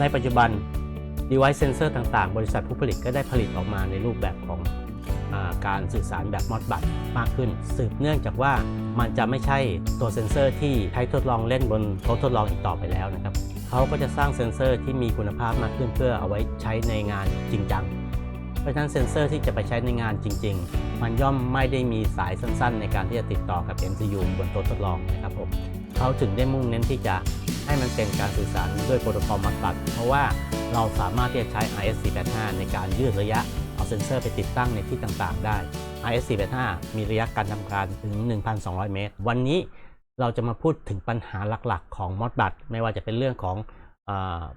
ในปัจจุบัน device sensor ต่างๆ บริษัทผู้ผลิตก็ได้ผลิตออกมาในรูปแบบของอการสื่อสารแบบมอดบัตมากขึ้น สืบเนื่องจากว่ามันจะไม่ใช่ตัวเซ็นเซอร์ที่ใช้ทดลองเล่นบนโต๊ะทดลองอีกต่อไปแล้วนะครับเขาก็จะสร้างเซ็นเซอร์ที่มีคุณภาพมากขึ้นเพื่อเอาไว้ใช้ในงานจริงจังเพราะฉะนั้นเซ็นเซอร์ที่จะไปใช้ในงานจริง ๆ มันย่อมไม่ได้มีสายสั้น ๆ ในการที่จะติดต่อกับ MCU บนโต๊ะทดลองนะครับผม เขาถึงได้มุ่งเน้นที่จะให้มันเป็นการสื่อสารด้วยโปรโตคอลมัดบัตเพราะว่าเราสามารถที่จะใช้ RS485 ในการยืดระยะ เอาเซ็นเซอร์ไปติดตั้งในที่ต่างๆ ได้ RS485 มีระยะการทำการถึง 1,200 เมตร วันนี้เราจะมาพูดถึงปัญหาหลักๆ ของมอดบัตไม่ว่าจะเป็นเรื่องของ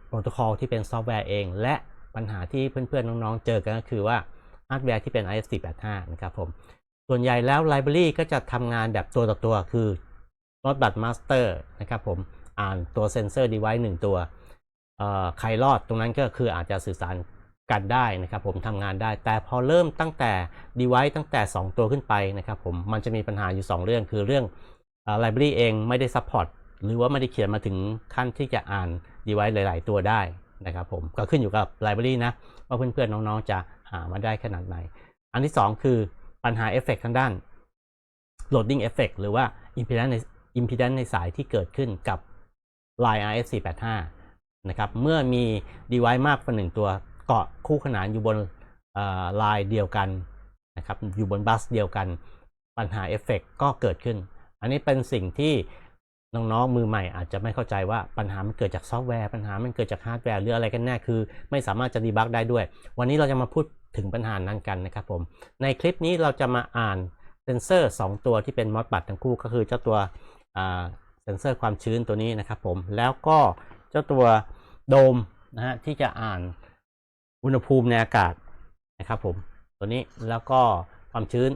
โปรโตคอลที่เป็นซอฟต์แวร์เอง และปัญหาที่เพื่อนๆ น้องๆ เจอกันก็คือว่าฮาร์ดแวร์ที่เป็น RS485 นะครับผมส่วนใหญ่แล้วไลบรารีก็จะทำงานแบบตัวต่อตัว คือ m o d b u t Master นะครับผมอ่านตัวเซนเซอร์ device หนึ่งตัวใครรอดตรงนั้นก็คืออาจจะสื่อสารกันได้นะครับผมทำงานได้ แต่พอเริ่มตั้งแต่ device ตั้งแต่ 2 ตัวขึ้นไปนะครับผมมันจะมีปัญหาอยู่ 2 เรื่องคือเรื่องไลบรารีเองไม่ได้ support หรือว่าไม่ได้เขียนมาถึงขั้นที่จะอ่าน device หลาย ๆ ตัวได้นะครับผมก็ขึ้นอยู่กับไลบรารีนะ ว่าเพื่อน ๆ น้อง ๆ จะหามาได้ขนาดไหน อันที่ 2 คือปัญหาเอฟเฟกทางด้าน loading effect หรือว่า impedance ใน impedance ในสายที่เกิดขึ้นกับ Line RS485 นะครับ เมื่อมี device มากกว่าหนึ่งตัวเกาะคู่ขนานอยู่บนลายเดียวกันนะครับ อยู่บนบัสเดียวกัน ปัญหาเอฟเฟกก็เกิดขึ้น อันนี้เป็นสิ่งที่น้องๆมือใหม่อาจจะไม่เข้าใจว่าปัญหามันเกิดจากซอฟต์แวร์ ปัญหามันเกิดจากฮาร์ดแวร์หรืออะไรกันแน่คือ ไม่สามารถจะดีบักได้ด้วย วันนี้เราจะมาพูดถึงปัญหานั้นกันนะครับผม ในคลิปนี้เราจะมาอ่านเซนเซอร์ 2 ตัวที่เป็นมอสบัตทั้งคู่ก็คือเจ้าตัว เซนเซอร์ความชื้นตัวนี้นะครับผมแล้วก็เจ้าตัวโดมนะฮะที่จะอ่านอุณหภูมิในอากาศนะครับผมตัวนี้แล้วก็ความชื้น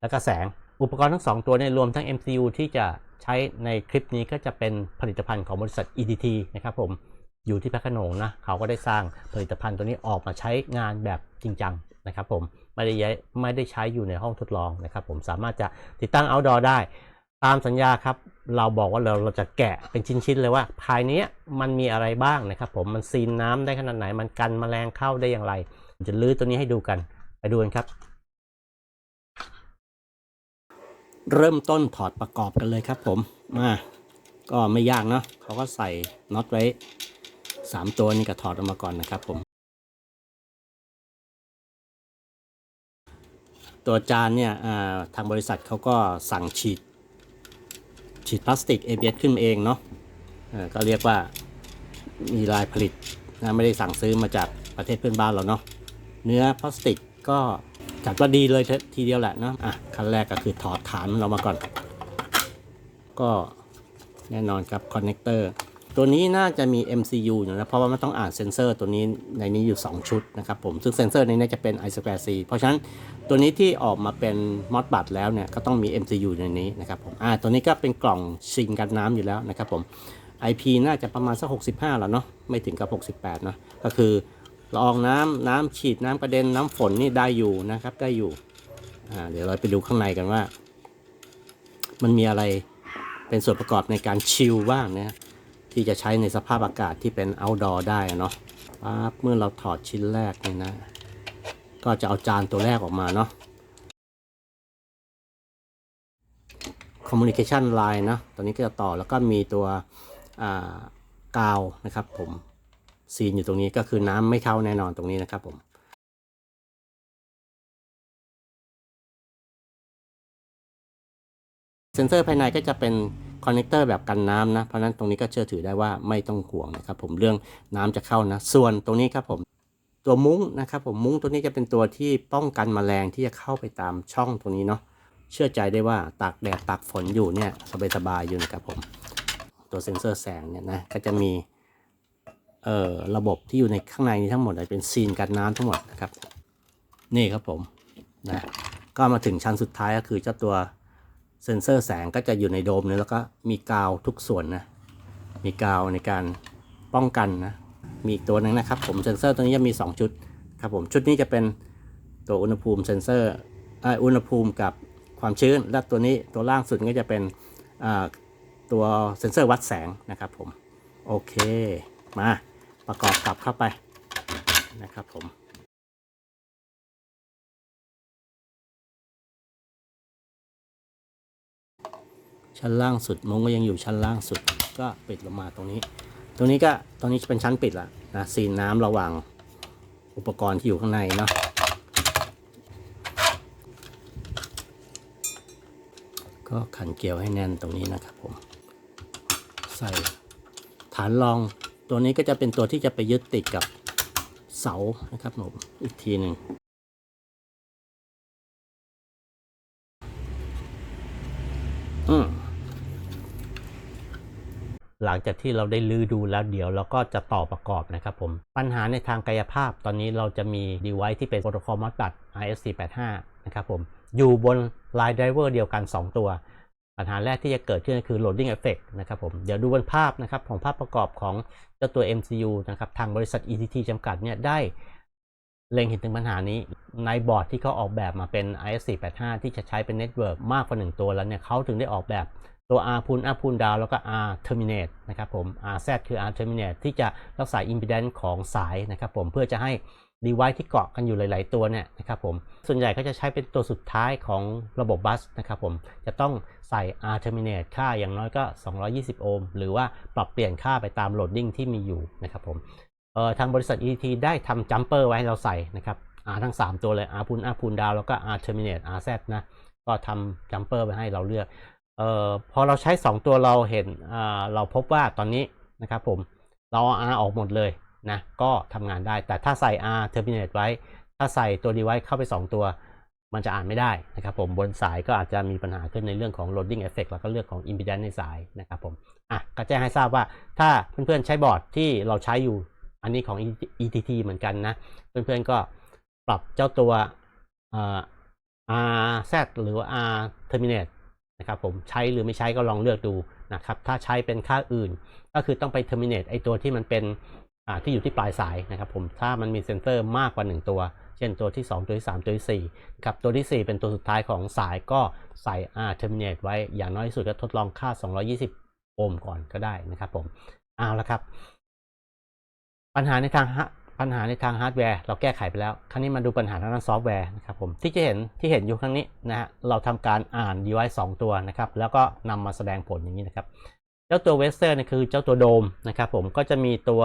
แล้วก็แสงอุปกรณ์ทั้ง 2 ตัวเนี่ยรวมทั้ง MCU ที่จะใช้ในคลิปนี้ก็จะเป็นผลิตภัณฑ์ของบริษัท EDT นะครับผมอยู่ที่พระขนงนะเขาก็ได้สร้างผลิตภัณฑ์ตัวนี้ออกมาใช้งานแบบจริงจังนะครับผมไม่ได้ย้ายไม่ได้ใช้อยู่ในห้องทดลองนะครับผมสามารถจะติดตั้ง outdoor ได้ ตามสัญญาครับ เราบอกว่าเราเราจะแกะเป็นชิ้นๆเลยว่า ภายนี้มันมีอะไรบ้างนะครับ ผมมันซีนน้ำได้ขนาดไหน มันกันแมลงเข้าได้อย่างไร จะลื้อตัวนี้ให้ดูกันไปดูกันครับ เริ่มต้นถอดประกอบกันเลยครับ ผมมาก็ไม่ยากเนาะเขาก็ใส่น็อตไว้ 3 ตัวนี้ก็ถอดออกมาก่อนนะครับ ผม ตัวจานเนี่ยทางบริษัทเขาก็สั่งฉีด ฉีดพลาสติก ABS ขึ้นมาเองเนาะะก็เรียกว่ามีลายผลิตนะไม่ได้สั่งซื้อมาจากประเทศเพื่อนบ้านเราเนาะเนื้อพลาสติกก็จัดว่าดีเลยทีเดียวแหละเนาะอะขั้นแรกก็คือถอดฐานเรามาก่อน ก็แน่นอนครับคอนเนคเตอร์ ตัวนี้น่าจะมี MCU อยู่นะ เพราะว่ามันต้องอ่านเซนเซอร์ตัวนี้ในนี้อยู่ 2 ชุดนะครับผม ซึ่งเซนเซอร์ในนี้จะเป็น i 2 c เพราะฉะนั้นตัวนี้ที่ออกมาเป็นมอดบัตแล้วเนี่ยก็ต้องมี MCU ในนี้นะครับผมอ่าตัวนี้ก็เป็นกล่องซิงกันน้ำอยู่แล้วนะครับผม IP น่าจะประมาณสัก 65 แล้วเนาะ ไม่ถึงกับ 68เนาะ ก็คือละอองน้ำน้ำฉีดน้ำกระเด็นน้ำฝนนี่ได้อยู่นะครับ ได้อยู่ อ่า เดี๋ยวเราไปดูข้างในกันว่า มันมีอะไรเป็นส่วนประกอบในการชิลบ้างนะ ที่จะใช้ในสภาพอากาศที่เป็น outdoor ได้เนาะปั๊บเมื่อเราถอดชิ้นแรกนี่นะ ก็จะเอาจานตัวแรกออกมาเนาะ communication line นะตัวนี้ก็จะต่อแล้วก็มีตัวกาวนะครับผมซีนอยู่ตรงนี้ก็คือน้ำไม่เข้าแน่นอนตรงนี้นะครับผมเซนเซอร์ภายในก็จะเป็น คอนเนคเตอร์แบบกันน้ำนะ เพราะนั้นตรงนี้ก็เชื่อถือได้ว่าไม่ต้องห่วงนะครับผมเรื่องน้ำจะเข้านะ ส่วนตรงนี้ครับผมตัวมุ้งนะครับผมมุ้งตัวนี้จะเป็นตัวที่ป้องกันแมลงที่จะเข้าไปตามช่องตรงนี้เนาะเชื่อใจได้ว่าตากแดดตากฝนอยู่เนี่ยสบายๆอยู่นะครับผมตัวเซ็นเซอร์แสงเนี่ยนะก็จะมีเอ่อระบบที่อยู่ในข้างในนี้ทั้งหมดเป็นซีนกันน้ำทั้งหมดนะครับ นี่ครับผมนะก็มาถึงชั้นสุดท้ายก็คือเจ้าตัว เซ็นเซอร์แสงก็จะอยู่ในโดมนี้แล้วก็มีกาวทุกส่วนนะ มีกาวในการป้องกันนะ มีอีกตัวหนึ่งนะครับผมเซ็นเซอร์ตัวนี้จะมี 2 ชุดครับผมชุดนี้จะเป็นตัวอุณหภูมิเซ็นเซอร์อุณหภูมิกับความชื้น และตัวนี้ตัวล่างสุดก็จะเป็นตัวเซ็นเซอร์วัดแสงนะครับผม โอเค มาประกอบกลับเข้าไปนะครับผม ชั้นล่างสุดมุ้งก็ยังอยู่ชั้นล่างสุดก็ปิดลงมาตรงนี้ ตรงนี้ก็ตรงนี้เป็นชั้นปิดละนะซีนน้ำระหว่างอุปกรณ์ที่อยู่ข้างในเนาะก็ขันเกลียวให้แน่นตรงนี้นะครับผม ใส่ฐานรองตัวนี้ก็จะเป็นตัวที่จะไปยึดติดกับเสานะครับผมอีกทีหนึ่ง หลังจากที่เราได้ลื้อดูแล้วเดี๋ยวเราก็จะต่อประกอบนะครับผม ปัญหาในทางกายภาพตอนนี้เราจะมี device ที่เป็นโปรโตคอลมัดตัด RS485 นะครับผม อยู่บน line driver เดียวกัน 2 ตัว ปัญหาแรกที่จะเกิดขึ้นก็คือ loading effect นะครับผม เดี๋ยวดูบนภาพนะครับของภาพประกอบของเจ้าตัว MCU นะครับทางบริษัท ETT จำกัดเนี่ยได้เล็งเห็นถึงปัญหานี้ในบอร์ดที่เขาออกแบบมาเป็น IS485 ที่จะใช้เป็นเน็ตเวิร์กมากกว่า 1 ตัวแล้วเนี่ยเขาถึงได้ออกแบบ ตัว R พูน R พูนดาวแล้วก็ R terminate นะครับผม RZ คือ R terminate ที่จะรักษา impedance ของสายนะครับผมเพื่อจะให้ device ที่เกาะกันอยู่หลาย ๆ ตัวเนี่ยนะครับผมส่วนใหญ่ก็จะใช้เป็นตัวสุดท้ายของระบบบัสนะครับผมจะต้องใส่ R terminate ค่าอย่างน้อยก็ 220 โอห์มหรือว่าปรับเปลี่ยนค่าไปตาม loading ที่มีอยู่นะครับผมเอ่อทางบริษัท ET ได้ทำ jumper ไว้ให้เราใส่นะครับ R ทั้ง 3 ตัวเลย R พูน R พูนดาวแล้วก็ R terminate RZ นะก็ทำ jumper ไว้ให้เราเลือก เอ่อพอเราใช้ 2 ตัวเราเห็นอ่าเราพบว่าตอนนี้นะครับผมเราเอา R ออกหมดเลยนะก็ทำงานได้ แต่ถ้าใส่ R terminate ไว้ ถ้าใส่ตัว device เข้าไป 2 ตัว มันจะอ่านไม่ได้นะครับผมบนสายก็อาจจะมีปัญหาขึ้นในเรื่องของ loading effect แล้วก็เรื่องของ impedance ในสายนะครับผมอะก็แจ้งให้ทราบว่าถ้าเพื่อนๆใช้บอร์ดที่เราใช้อยู่อันนี้ของ ETT เหมือนกันนะ เพื่อนๆก็ปรับเจ้าตัว RZ หรือว่า R terminate นะครับผมใช้หรือไม่ใช้ก็ลองเลือกดูนะครับถ้าใช้เป็นค่าอื่น ก็คือต้องไป terminate ไอตัวที่มันเป็นที่อยู่ที่ปลายสายนะครับผมถ้ามันมีเซนเซอร์มากกว่า 1 ตัว เช่นตัวที่ 2 ตัวที่ 3 ตัวที่4ครับตัวที่ 4 เป็นตัวสุดท้ายของสายก็ใส่ R terminate ไว้อย่างน้อยที่สุดก็ทดลองค่า 220 โอห์มก่อนก็ได้นะครับผมเอาละครับ ปัญหาในทาง ปัญหาในทางฮาร์ดแวร์เราแก้ไขไปแล้ว คราวนี้มาดูปัญหาทางด้านซอฟต์แวร์นะครับผมที่จะเห็นที่เห็นอยู่ข้งนี้นะฮะเราทำการอ่าน device 2 ตัวนะครับแล้วก็นำมาแสดงผลอย่างนี้นะครับเจ้าตัวเวสเซอร์เนี่ยคือเจ้าตัวโดมนะครับผมก็จะมีตัว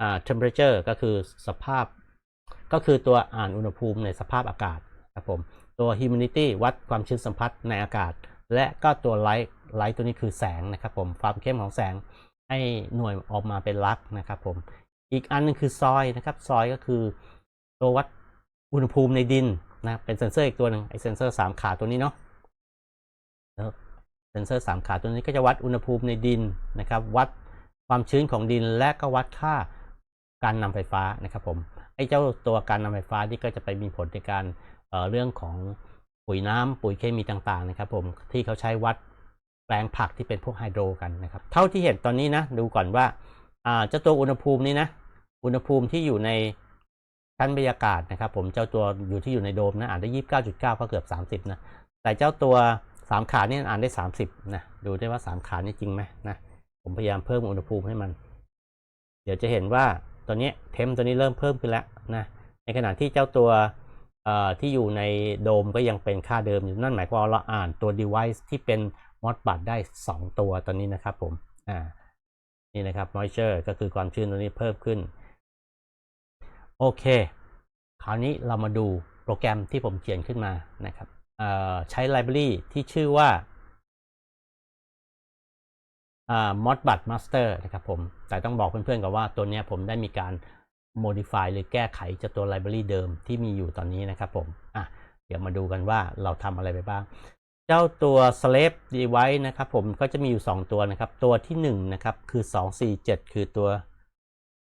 อ่า temperature ก็คือสภาพ ก็คือตัวอ่านอุณหภูมิในสภาพอากาศครับผมตัว humidity วัดความชื้นสัมผัสในอากาศ และก็ตัวไลท์ไลท์ตัวนี้คือแสงนะครับผมความเข้มของแสงให้หน่วยออกมาเป็นลักษ์นะครับผม อีกอันหนึงคือซอยนะครับซอยก็คือตัววัดอุณหภูมิในดินนะเป็นเซ็นเซอร์อีกตัวหนึ่งไอเซ็นเซอร์สามขาตัวนี้เนาะเซ็นเซอร์สามขาตัวนี้ก็จะวัดอุณหภูมิในดินนะครับ วัดความชื้นของดินและก็วัดค่าการนำไฟฟ้านะครับผมไอเจ้าตัวการนำไฟฟ้าที่ก็จะไปมีผลในการเเรื่องของปุ๋ยน้ำปุ๋ยเคมีต่างๆนะครับผมที่เขาใช้วัดแปลงผักที่เป็นพวกไฮโดรกันนะครับ เท่าที่เห็นตอนนี้นะดูก่อนว่า เจ้าตัวอุณหภูมินี้นะ อุณหภูมิที่อยู่ในชั้นบรรยากาศนะครับ ผมเจ้าตัวอยู่ที่อยู่ในโดมนะอ่านได้ยี่สิบเก้าจุดเก้าก็เกือบสามสิบนะแต่เจ้าตัวสามขาเนี่ยอ่านได้สามสิบนะดูได้ว่าสามขานี่จริงไหมนะผมพยายามเพิ่มอุณหภูมิให้มัน เดี๋ยวจะเห็นว่าตัวนี้เทมตัวนี้เริ่มเพิ่มขึ้นแล้วนะในขณะที่เจ้าตัวที่อยู่ในโดมก็ยังเป็นค่าเดิมอยู่นั่นหมายความว่าเราอ่านตัว device ที่เป็นมอดบัตได้ 2 ตัวตอนนี้นะครับผมอ่า นี่นะครับ moisture ก็คือความชื้นตัวนี้เพิ่มขึ้น โอเค คราวนี้เรามาดูโปรแกรมที่ผมเขียนขึ้นมานะครับใช้ library ที่ชื่อว่าอ่า modbus master นะครับผม แต่ต้องบอกเพื่อนๆกับว่าตัวนี้ผมได้มีการ modify หรือแก้ไขจากตัว library เดิมที่มีอยู่ตอนนี้นะครับผมอะเดี๋ยวมาดูกันว่าเราทำอะไรไปบ้าง เจ้าตัว slave device นะครับผมก็จะมีอยู่ 2 ตัวนะครับ ตัวที่1นะครับคือ 247 คือตัว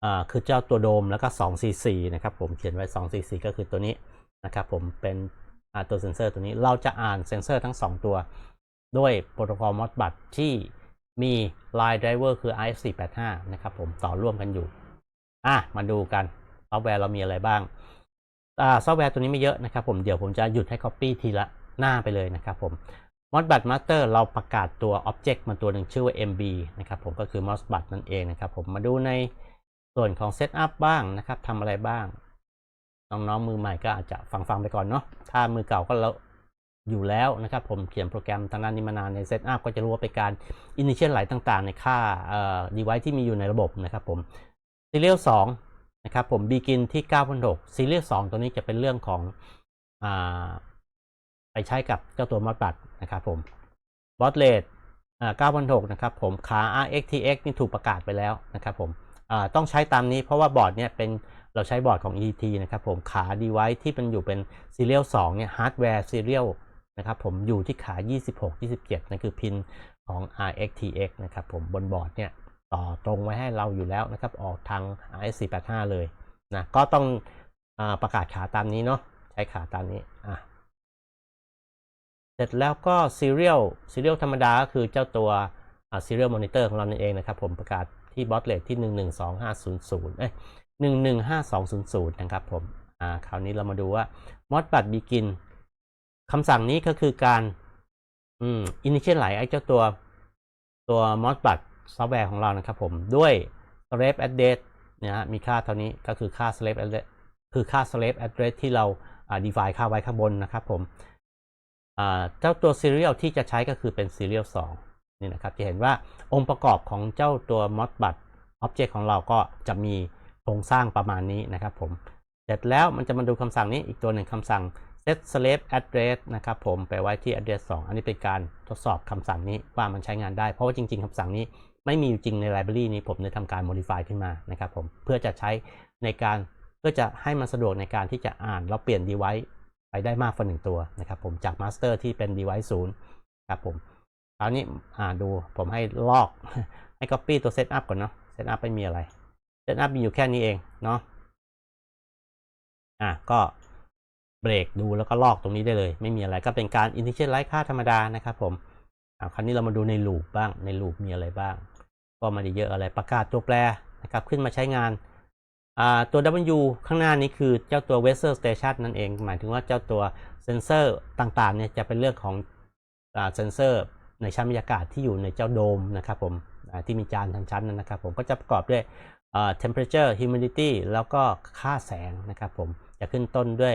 อ่าคือเจ้าตัวโดมแล้วก็ 244 นะครับผมเขียนไว้ 244 ก็คือตัวนี้นะครับผมเป็นตัวเซนเซอร์ตัวนี้เราจะอ่านเซนเซอร์ทั้ง 2 ตัว ด้วยโปรโตคอล Modbus ที่มี line driver คือ IF485 นะครับผมต่อร่วมกันอยู่อะมาดูกันซอฟต์แวร์เรามีอะไรบ้างอ่าซอฟต์แวร์ตัวนี้ไม่เยอะนะครับผมเดี๋ยวผมจะหยุดให้ Copy ทีละ หน้าไปเลยนะครับผม Modbus Master เราประกาศตัว Object มาตัวหนึ่งชื่อว่า MB นะครับผมก็คือ Modbus นั่นเองนะครับผมมาดูในส่วนของเซตอัพบ้างนะครับทำอะไรบ้าง น้องๆมือใหม่ก็อาจจะฟังๆไปก่อนเนาะถ้ามือเก่าก็แล้วอยู่แล้วนะครับผมเขียนโปรแกรมทางด้านนี้มานานในเซตอัพก็จะรู้ว่าเป็นการ initial ไหลต่างๆ ในค่าเอ่อ device ที่มีอยู่ในระบบนะครับผม serial 2นะครับผม begin ที่ 9.6 serial 2 ตัวนี้จะเป็นเรื่องของอ่า ไปใช้กับเจ้าตัว modbus นะครับผม baud rate อ่า9.6นะครับผมขา RxTx นี่ถูกประกาศไปแล้วนะครับผมต้องใช้ตามนี้เพราะว่าบอร์ดเนี่ยเป็นเราใช้บอร์ดของ ET นะครับผมขา device ที่เป็นอยู่เป็น serial 2เนี่ย hardware serial นะครับผมอยู่ที่ขา 26 27นั่นคือพินของ RxTx นะครับผมบนบอร์ดเนี่ยต่อตรงไว้ให้เราอยู่แล้วนะครับออกทาง RS485 เลยนะก็ต้องอประกาศขาตามนี้เนาะใช้ขาตามนี้อะ เสร็จแล้วก็ serial serial ธรรมดาก็คือเจ้าตัว serial monitor ของเรานั่นเองนะครับ ผมประกาศที่ baud rate ที่ 112500 เอ้ย 115200 นะครับผม อ่า คราวนี้เรามาดูว่า modbus begin คำสั่งนี้ก็คือการ อืม initialize ไอ้เจ้าตัวตัว modbus ซอฟต์แวร์ของเรานะครับผมด้วย slave address เนี่ยฮะมีค่าเท่านี้ก็คือค่า slave address คือค่า slave address ที่เราอ่า define ค่าไว้ข้างบนนะครับผม เจ้าตัว serial ที่จะใช้ก็คือเป็น serial 2นี่นะครับจะเห็นว่าองค์ประกอบของเจ้าตัว modbus object ของเราก็จะมีโครงสร้างประมาณนี้นะครับผมเสร็จแล้วมันจะมาดูคำสั่งนี้อีกตัวหนึ่งคำสั่ง set slave address นะครับผมไปไว้ที่ address 2 อันนี้เป็นการทดสอบคำสั่งนี้ว่ามันใช้งานได้ เพราะว่าจริง ๆคำสั่งนี้ไม่มีอยู่จริงใน library นี้ผมได้ทำการ modify ขึ้นมานะครับผมเพื่อจะใช้ในการเพื่อจะให้มันสะดวกในการที่จะอ่านแล้วเปลี่ยน device ไปได้มากกว่าหนึ่งตัวนะครับผมจาก master ที่เป็น device 0ครับผมคราวนี้อ่าดูผมให้ลอกให้ copy ตัว setup ก่อนเนาะ setup ไม่มีอะไร setup มีอยู่แค่นี้เองเนาะอะก็เบรกดูแล้วก็ลอกตรงนี้ได้เลย ไม่มีอะไรก็เป็นการ initialize ค่าธรรมดานะครับผมอ่าคราวนี้เรามาดูใน loop บ้างใน loop มีอะไรบ้าง ก็มาได้เยอะอะไรประกาศตัวแปรนะครับขึ้นมาใช้งาน ตัว W ข้างหน้านี้คือเจ้าตัว Weather Station นั่นเอง หมายถึงว่าเจ้าตัวเซนเซอร์ต่างๆเนี่ยจะเป็นเรื่องของเซนเซอร์ในชั้นบรรยากาศที่อยู่ในเจ้าโดมนะครับผมที่มีจานชั้นๆนั้นนะครับผมก็จะประกอบด้วย temperature humidity แล้วก็ค่าแสงนะครับผมจะขึ้นต้นด้วย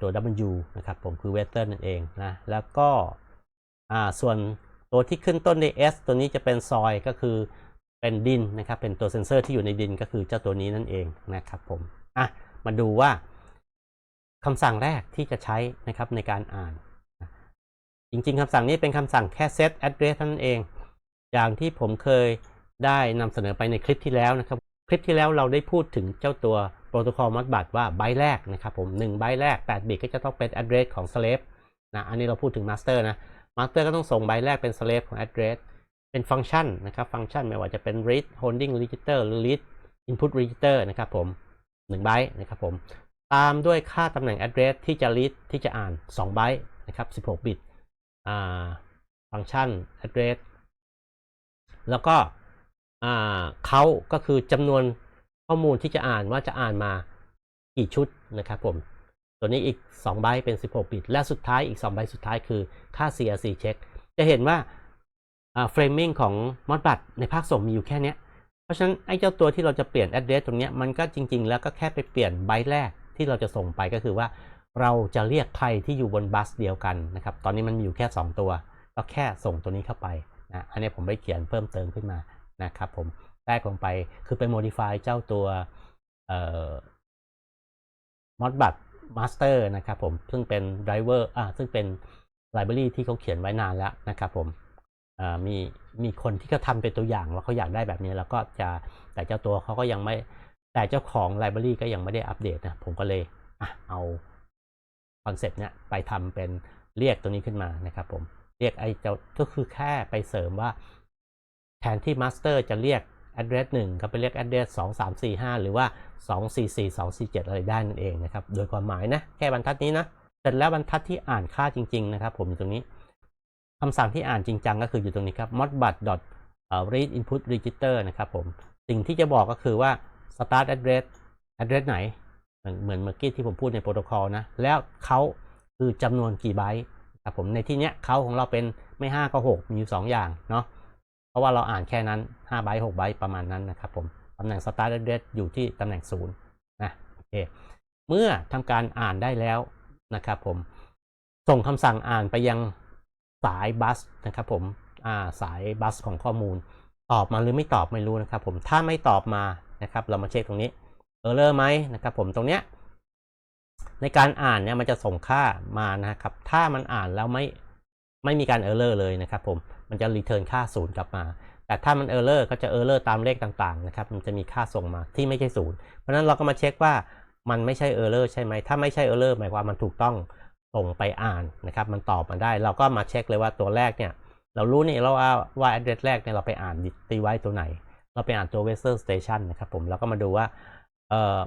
ตัว W นะครับผมคือ weather นั่นเองนะแล้วก็ส่วนตัวที่ขึ้นต้นด้วย S ตัวนี้จะเป็นซอยก็คือ เป็นดินนะครับ เป็นตัวเซนเซอร์ที่อยู่ในดินก็คือเจ้าตัวนี้นั่นเองนะครับผมอะมาดูว่าคำสั่งแรกที่จะใช้นะครับในการอ่าน จริงๆคำสั่งนี้เป็นคำสั่งแค่ set address เท่านั้นเอง อย่างที่ผมเคยได้นำเสนอไปในคลิปที่แล้วนะครับ คลิปที่แล้วเราได้พูดถึงเจ้าตัวโปรโตคอล Modbus ว่าไบต์แรกนะครับผม1ไบต์แรก 8 บิตก็จะต้องเป็น address ของ slave นะอันนี้เราพูดถึง master นะ master ก็ต้องส่งไบต์แรกเป็น slave ของ address เป็นฟังก์ชันนะครับ ฟังก์ชันไม่ว่าจะเป็น read holding register หรือ read input register นะครับผม1ไบต์นะครับผมตามด้วยค่าตำแหน่ง address ที่จะ read ที่จะอ่าน2ไบต์นะครับ16 บิตฟังก์ชัน address แล้วก็เขาก็คือจำนวนข้อมูลที่จะอ่านว่าจะอ่านมากี่ชุดนะครับผมตัวนี้อีก2ใบต์เป็น 16 บิต และสุดท้ายอีก2ใบต์สุดท้ายคือค่า CRC check จะเห็นว่า อ่า framing ของ Modbus ในภาคส่งมีอยู่แค่นี้เพราะฉะนั้นไอ้เจ้าตัวที่เราจะเปลี่ยน address ตรงนี้มันก็จริง ๆ แล้วก็แค่ไปเปลี่ยนใบต์แรกที่เราจะส่งไปก็คือว่า เราจะเรียกใครที่อยู่บนบัสเดียวกันนะครับ ตอนนี้มันมีอยู่แค่ 2 ตัว ก็แค่ส่งตัวนี้เข้าไปนะอันนี้ผมไปเขียนเพิ่มเติมขึ้นมานะครับผมแทรกลงไปคือไป modify เจ้าตัวเอ่อ modbus master นะครับผมซึ่งเป็น driver อ่าซึ่งเป็น library ที่เขาเขียนไว้นานแล้วนะครับผม มีมีคนที่เขาทำเป็นตัวอย่างว่าเขาอยากได้แบบนี้แล้วก็จะแต่เจ้าตัวเขาก็ยังไม่แต่เจ้าของ library ก็ยังไม่ได้อัปเดตนะผมก็เลยอะเอาคอนเซปต์เนี่ยไปทำเป็นเรียกตัวนี้ขึ้นมานะครับผมเรียกไอ้เจ้าก็คือแค่ไปเสริมว่าแทนที่ Master จะเรียก address 1ก็ไปเรียก address 2 3 4 5 หรือว่า 2 4 4 2 4 7 อะไรได้นั่นเองนะครับ โดยความหมายนะ แค่บรรทัดนี้นะ เสร็จแล้วบรรทัดที่อ่านค่าจริง ๆ นะครับ ผมตรงนี้ คำสั่งที่อ่านจริงจังก็คืออยู่ตรงนี้ครับ modbus read input register นะครับผม สิ่งที่จะบอกก็คือว่า start address address ไหน เหมือนเมื่อกี้ที่ผมพูดในโปรโตคอลนะ แล้วเขาคือจำนวนกี่ไบต์ครับผมในที่เนี้ยเขาของเราเป็นไม่ 5 ก็ 6 มีอยู่ 2 อย่างเนาะเพราะว่าเราอ่านแค่นั้น5ไบต์6ไบต์ประมาณนั้นนะครับผมตำแหน่ง start address อยู่ที่ตำแหน่งศูนย์นะโอเคเมื่อทำการอ่านได้แล้วนะครับผมส่งคำสั่งอ่านไปยัง สายบัสนะครับผมาสายบัสของข้อมูล ตอบมาหรือไม่ตอบไม่รู้นะครับผมถ้าไม่ตอบมานะครับ เรามาเช็คตรงนี้เออร์เลอร์ไหมนะครับผมตรงเนี้ยในการอ่านเนี่ยมันจะส่งค่ามานะครับ ถ้ามันอ่านแล้วไม่ไม่มีการเออร์เลอร์เลยนะครับผมมันจะรีเทิร์นค่าศูนย์กลับมา แต่ถ้ามันเออร์เลอร์ก็จะเออร์เลอร์ตามเลขต่างๆนะครับมันจะมีค่าส่งมาที่ไม่ใช่ศูนย์เพราะฉะนั้นเราก็มาเช็คว่ามันไม่ใช่เออร์เลอร์ใช่ไหมถ้าไม่ใช่เออร์เลอร์หมายความมันถูกต้อง ส่งไปอ่านนะครับ มันตอบมาได้ เราก็มาเช็คเลยว่าตัวแรกเนี่ย เรารู้นี่เราว่าว่า address แรกเนี่ยเราไปอ่านตีไว้ตัวไหน เราไปอ่านตัว Weather Station นะครับผมแล้วก็มาดูว่าเออ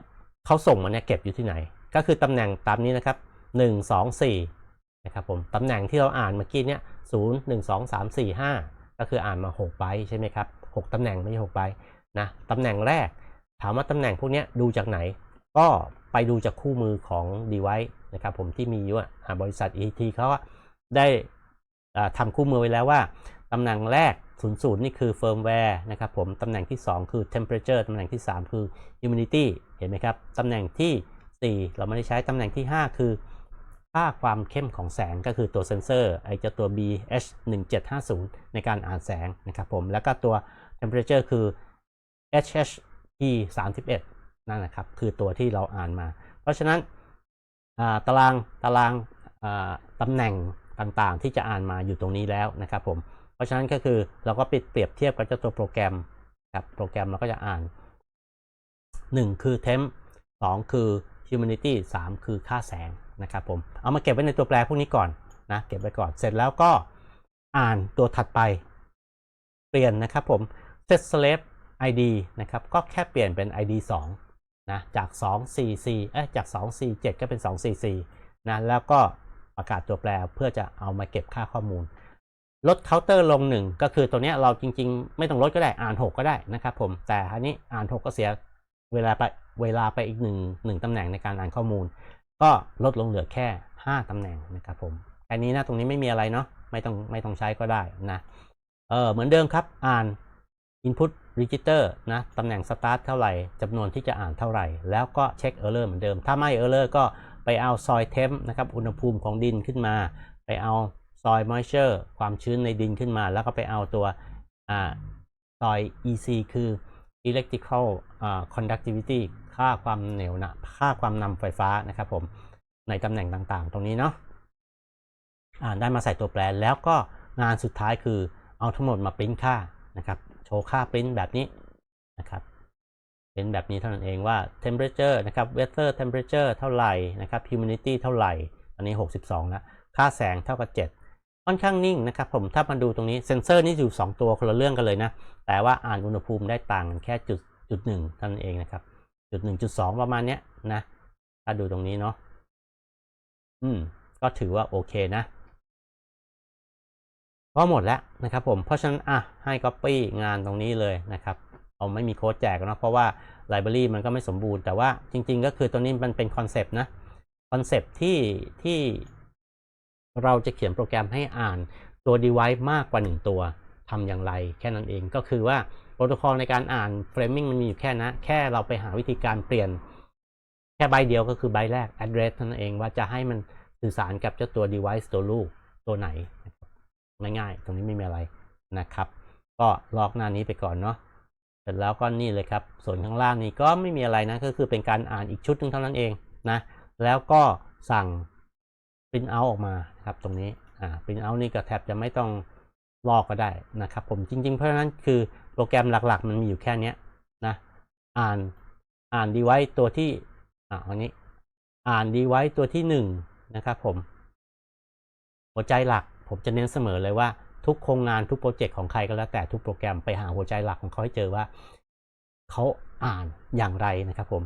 เขาส่งมาเนี่ยเก็บอยู่ที่ไหน ก็คือตำแหน่งตามนี้นะครับ 1 2 4นะครับผมตำแหน่งที่เราอ่านเมื่อกี้เนี่ย0 1 2 3 4 5 ก็คืออ่านมา6ใบใช่ไหมครับ6ตำแหน่งไม่ใช่6ใบนะตำแหน่งแรก ถามว่าตำแหน่งพวกเนี้ยดูจากไหน ก็ ไปดูจากคู่มือของดีไว c e นะครับผมที่มีอยู่บริษัท ET เขาได้ทำคู่มือไว้แล้วว่าตำแหน่งแรก 00 นี่คือเฟิร์มแวร์นะครับผมตำแหน่งที่ 2 คือ Temperature ตำแหน่งที่ 3 คือ Humidity เห็นไหมครับ ตำแหน่งที่ 4 เราไม่ได้ใช้ตำแหน่งที่ 5 คือค่าความเข้มของแสงก็คือตัวเซนเซอร์ไอจะตัว BH1750 ในการอ่านแสงนะครับผมแล้วก็ตัว Temperature คือ HHT31 นั่นแหละครับ คือตัวที่เราอ่านมา เพราะฉะนั้นตารางตารางตำแหน่งต่างๆ ที่จะอ่านมาอยู่ตรงนี้แล้วนะครับผม เพราะฉะนั้นก็คือเราก็ปิดเปรียบเทียบกับเจ้าตัวโปรแกรมครับโปรแกรมเราก็จะอ่าน 1 คือเทมสองคือ humanity 3 คือค่าแสงนะครับผมเอามาเก็บไว้ในตัวแปรพวกนี้ก่อนนะเก็บไว้ก่อนเสร็จแล้วก็อ่านตัวถัดไป เปลี่ยนนะครับผม set slave id นะครับก็แค่เปลี่ยนเป็น id 2 นะจาก 244เอ๊ะจาก 247 ก็เป็น 244นะแล้วก็ประกาศตัวแปรเพื่อจะเอามาเก็บค่าข้อมูล ลดเคาน์เตอร์ลง 1 ก็คือตัวนี้เราจริง ๆ ไม่ต้องลดก็ได้อ่าน 6 ก็ได้นะครับผมแต่อันนี้อ่าน 6 ก็เสียเวลาไปเวลาไปอีก1 1ตำแหน่งในการอ่านข้อมูล ก็ลดลงเหลือแค่ 5ตำแหน่งนะครับผมแค่นี้นะตรงนี้ไม่มีอะไรเนาะไม่ต้องไม่ต้องใช้ก็ได้นะเออเหมือนเดิมครับอ่าน input register นะตำแหน่ง start เท่าไหร่จำนวนที่จะอ่านเท่าไหร่ แล้วก็เช็ค error เหมือนเดิม ถ้าไม่ error ก็ไปเอา soil temp นะครับอุณหภูมิของดินขึ้นมา ไปเอา soil moisture ความชื้นในดินขึ้นมา แล้วก็ไปเอาตัวอ่า soil EC คือ electrical conductivity ค่าความเหนียวนะค่าความนำไฟฟ้านะครับผมในตำแหน่งต่างๆ ตรงนี้เนาะอ่านได้มาใส่ตัวแปรแล้วก็งานสุดท้ายคือเอาทั้งหมดมาปริ้นค่านะครับ ว์ค่าปริ้นแบบนี้นะครับเป็นแบบนี้เท่านั้นเองว่า temperature นะครับ weather temperature เท่าไหร่นะครับ humidity เท่าไหร่ตอนนี้ 62แล้วค่าแสงเท่ากับ 7 ค่อนข้างนิ่งนะครับผมถ้ามาดูตรงนี้เซนเซอร์นี่อยู่ 2 ตัวคนละเรื่องกันเลยนะ แต่ว่าอ่านอุณหภูมิได้ต่างกันแค่จุดจุดหนึ่งเท่านั้นเองนะครับ จุดหนึ่งจุดสองประมาณเนี้ยนะ ถ้าดูตรงนี้เนาะอืมก็ถือว่าโอเคนะ ก็หมดแล้วนะครับผมเพราะฉะนั้นอะให้ copy งานตรงนี้เลยนะครับเราไม่มีโค้ดแจกนะเพราะว่าไลบรารีมันก็ไม่สมบูรณ์แต่ว่าจริง ๆ ก็คือตัวนี้มันเป็นคอนเซปต์นะคอนเซปต์ที่ที่เราจะเขียนโปรแกรมให้อ่านตัว device มากกว่า 1 ตัวทำอย่างไรแค่นั้นเองก็คือว่าโปรโตคอลในการอ่าน framing มันมีอยู่แค่นะ แค่เราไปหาวิธีการเปลี่ยน แค่ใบเดียวก็คือใบแรก address เท่านั้นเองว่าจะให้มันสื่อสารกับเจ้าตัว device ตัวลูกตัวไหน ง่ายๆ ตรงนี้ไม่มีอะไรนะครับ ก็ลอกหน้านี้ไปก่อนเนาะเสร็จแล้วก็นี่เลยครับ ส่วนข้างล่างนี้ก็ไม่มีอะไรนะก็คือเป็นการอ่านอีกชุดนึงเท่านั้นเองนะแล้วก็สั่ง print out ออกมาครับตรงนี้อ่า print out นี่ก็แทบจะไม่ต้องลอกก็ได้นะครับผมจริง ๆ เพราะฉะนั้นคือโปรแกรมหลักๆ มันมีอยู่แค่นี้นะอ่านอ่าน device ตัวที่อ่าวันนี้อ่าน device ตัวที่หนึ่งนะครับผมหัวใจหลัก ผมจะเน้นเสมอเลยว่าทุกโครงงานทุกโปรเจกต์ของใครก็แล้วแต่ทุกโปรแกรมไปหาหัวใจหลักของเขาให้เจอว่าเขาอ่านอย่างไรนะครับผม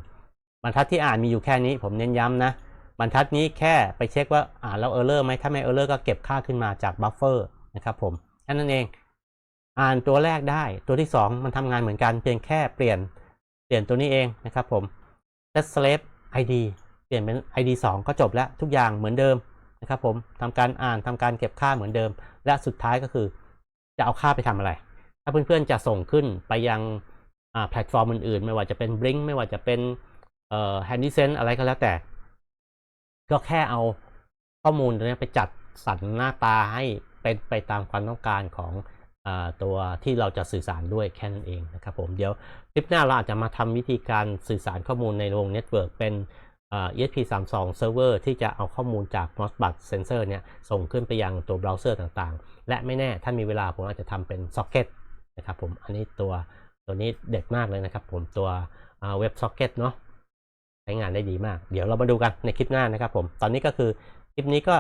บรรทัดที่อ่านมีอยู่แค่นี้ ผมเน้นย้ำนะบรรทัดนี้แค่ไปเช็คว่าอ่านแล้วเออร์เลอร์ไหมถ้าไม่เออร์เลอร์ก็เก็บค่าขึ้นมาจากบัฟเฟอร์นะครับผมแค่นั้นเองอ่านตัวแรกได้ตัวที่ 2 มันทำงานเหมือนกันเพียงแค่เปลี่ยนเปลี่ยนตัวนี้เองนะครับผม set slave id เปลี่ยนเป็น id 2 ก็จบแล้วทุกอย่างเหมือนเดิม นะครับผมทำการอ่านทำการเก็บค่าเหมือนเดิม และสุดท้ายก็คือจะเอาค่าไปทำอะไร ถ้าเพื่อนๆจะส่งขึ้นไปยังแพลตฟอร์มอื่นๆ ไม่ว่าจะเป็น Blink ไม่ว่าจะเป็นเอ่อ HandySense อะไรก็แล้วแต่ ก็แค่เอาข้อมูลตรงนี้ไปจัดสรรหน้าตาให้เป็นไปตามความต้องการของตัวที่เราจะสื่อสารด้วยแค่นั้นเองนะครับผมเดี๋ยวคลิปหน้าเราอาจจะมาทำวิธีการสื่อสารข้อมูลในวงเน็ตเวิร์กเป็น อ่า ESP32 Server ที่จะเอาข้อมูลจาก Modbus Sensor เนี่ยส่งขึ้นไปยังตัวเบราว์เซอร์ต่างๆ และไม่แน่ถ้ามีเวลาผมอาจจะทำเป็น Socket นะครับผมอันนี้ตัวตัวนี้เด็ดมากเลยนะครับผมตัวเว็บ Socket เนาะใช้งานได้ดีมาก เดี๋ยวเรามาดูกันในคลิปหน้านะครับผม ตอนนี้ก็คือคลิปนี้ก็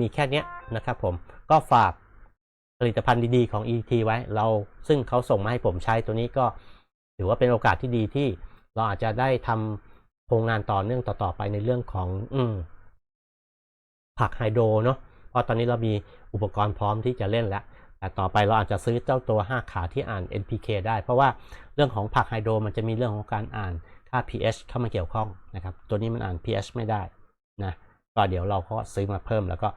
มีแค่นี้นะครับผมก็ฝากผลิตภัณฑ์ดีๆของ ET ไว้เราซึ่งเขาส่งมาให้ผมใช้ตัวนี้ก็ถือว่าเป็นโอกาสที่ดีที่เราอาจจะได้ทำ โครงงานต่อเนื่องต่อๆไปในเรื่องของ อืผักไฮโดรเนาะเพราะตอนนี้เรามีอุปกรณ์พร้อมที่จะเล่นแล้ว แต่ต่อไปเราอาจจะซื้อเจ้าตัว 5 ขาที่อ่าน NPK ได้ เพราะว่าเรื่องของผักไฮโดรมันจะมีเรื่องของการอ่านค่า pH เข้ามาเกี่ยวข้องนะครับ ตัวนี้มันอ่าน pH ไม่ได้นะก็เดี๋ยวเราก็ซื้อมาเพิ่มแล้วก็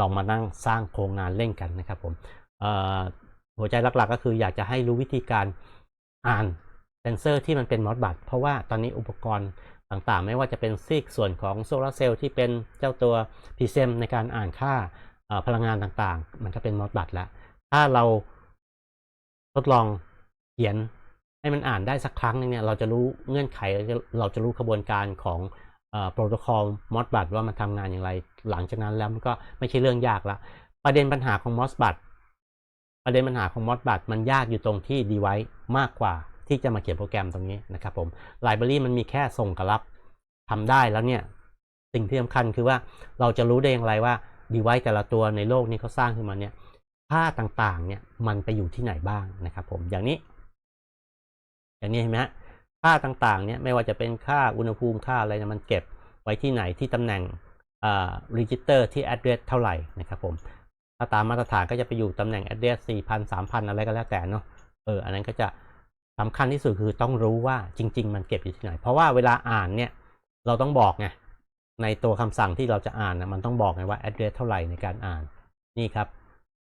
ลองมานั่งสร้างโครงงานเล่นกันนะครับผมหัวใจหลักๆ ก็คืออยากจะให้รู้วิธีการอ่านเซนเซอร์ที่มันเป็นมอสบัตเพราะว่าตอนนี้อุปกรณ์ ต่างๆ ไม่ว่าจะเป็นซีกส่วนของโซลาร์เซลล์ที่เป็นเจ้าตัว PCM ในการอ่านค่าพลังงานต่างๆ มันก็เป็นมอสบัตแล้ว ถ้าเราทดลองเขียนให้มันอ่านได้สักครั้งหนึงเนี่ยเราจะรู้เงื่อนไขเราจะเราจะรู้กระบวนการของโปรโตคอลมอสบัตว่ามันทำงานอย่างไร หลังจากนั้นแล้วมันก็ไม่ใช่เรื่องยากละประเด็นปัญหาของมอสบัตประเด็นปัญหาของมอสบัตมันยากอยู่ตรงที่ device มากกว่า ที่จะมาเขียนโปรแกรมตรงนี้นะครับผมไลบรารีมันมีแค่ส่งกับรับทำได้แล้วเนี่ยสิ่งที่สำคัญคือว่าเราจะรู้ได้อย่างไรว่า device แต่ละตัวในโลกนี้เขาสร้างขึ้นมาเนี่ยค่าต่างๆเนี่ยมันไปอยู่ที่ไหนบ้างนะครับผมอย่างนี้ อย่างนี้เห็นไหมฮะค่าต่างๆเนี่ยไม่ว่าจะเป็นค่าอุณหภูมิค่าอะไรเนี่ยมันเก็บไว้ที่ไหนที่ตำแหน่งอ่า register ที่ address เท่าไหร่นะครับผมถ้าตามมาตรฐานก็จะไปอยู่ตำแหน่ง address 4,000 3,000 อะไรก็แล้วแต่เนาะเอออันนั้นก็จะ สำคัญที่สุดคือต้องรู้ว่าจริง ๆ มันเก็บอยู่ที่ไหน เพราะว่าเวลาอ่านเนี่ยเราต้องบอกไงในตัวคำสั่งที่เราจะอ่านนะมันต้องบอกไงว่า address เท่าไหร่ในการอ่านนี่ครับ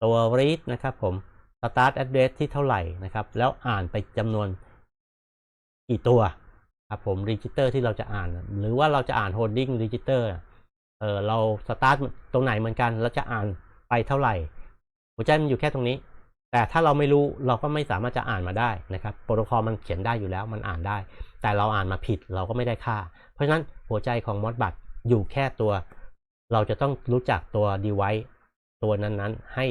ตัว read นะครับผม start address ที่เท่าไหร่นะครับ แล้วอ่านไปจำนวนกี่ตัวครับผม register ที่เราจะอ่าน หรือว่าเราจะอ่าน holding register เออเรา start ตรงไหนเหมือนกัน แล้วจะอ่านไปเท่าไหร่ หัวใจมันอยู่แค่ตรงนี้ แต่ถ้าเราไม่รู้เราก็ไม่สามารถจะอ่านมาได้นะครับโปรโตคอลมันเขียนได้อยู่แล้วมันอ่านได้ แต่เราอ่านมาผิดเราก็ไม่ได้ค่า เพราะฉะนั้นหัวใจของมอดบัตอยู่แค่ตัว เราจะต้องรู้จักตัว device ตัวนั้นๆ ให้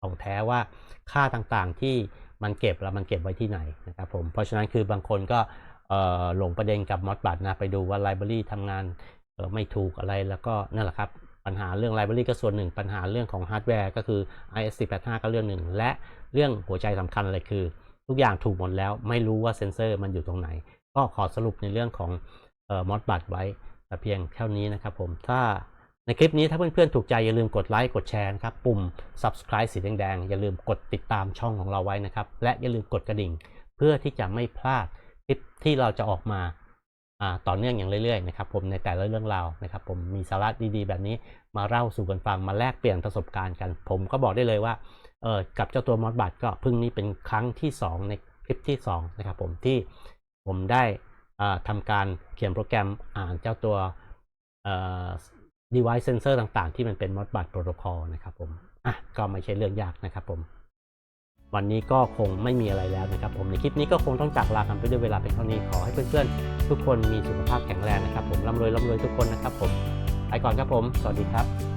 ของแท้ว่าค่าต่างๆที่มันเก็บแล้วมันเก็บไว้ที่ไหนนะครับผมเพราะฉะนั้นคือบางคนก็หลงประเด็นกับมอดบัตนะไปดูว่า library ทำงานไม่ถูกอะไรแล้วก็นั่นแหละครับ ปัญหาเรื่อง library ก็ส่วนหนึ่ง ปัญหาเรื่องของฮาร์ดแวร์ก็คือ IS485 ก็เรื่องหนึ่ง และเรื่องหัวใจสำคัญเลยคือ ทุกอย่างถูกหมดแล้วไม่รู้ว่าเซนเซอร์มันอยู่ตรงไหน ก็ขอสรุปในเรื่องของมอดบัตไว้แต่เพียงเท่านี้นะครับผมถ้าในคลิปนี้ถ้าเพื่อนๆถูกใจอย่าลืมกดไลค์กดแชร์นะครับปุ่ม subscribe สีแดงๆ อย่าลืมกดติดตามช่องของเราไว้นะครับ และอย่าลืมกดกระดิ่ง เพื่อที่จะไม่พลาดคลิปที่เราจะออกมา ต่อเนื่องอย่างเรื่อยๆนะครับผมในแต่ละเรื่องราวนะครับผมมีสาระดีๆ แบบนี้มาเล่าสู่กันฟังมาแลกเปลี่ยนประสบการณ์กัน ผมก็บอกได้เลยว่าเออกับเจ้าตัวมอดบัตก็เพิ่งนี้เป็นครั้งที่ 2 ในคลิปที่2นะครับผมที่ผมได้อ่าทำการเขียนโปรแกรมอ่านเจ้าตัวเอ่อ device sensor ต่างๆ ที่มันเป็น Modbus protocol นะครับผมอะก็ไม่ใช่เรื่องยากนะครับผม วันนี้ก็คงไม่มีอะไรแล้วนะครับผมในคลิปนี้ก็คงต้องจากลากันไปด้วยเวลาเป็นเท่านี้ขอให้เพื่อนๆ ทุกคนมีสุขภาพแข็งแรงนะครับผมร่ำรวยร่ำรวยทุกคนนะครับผมไปก่อนครับผม สวัสดีครับ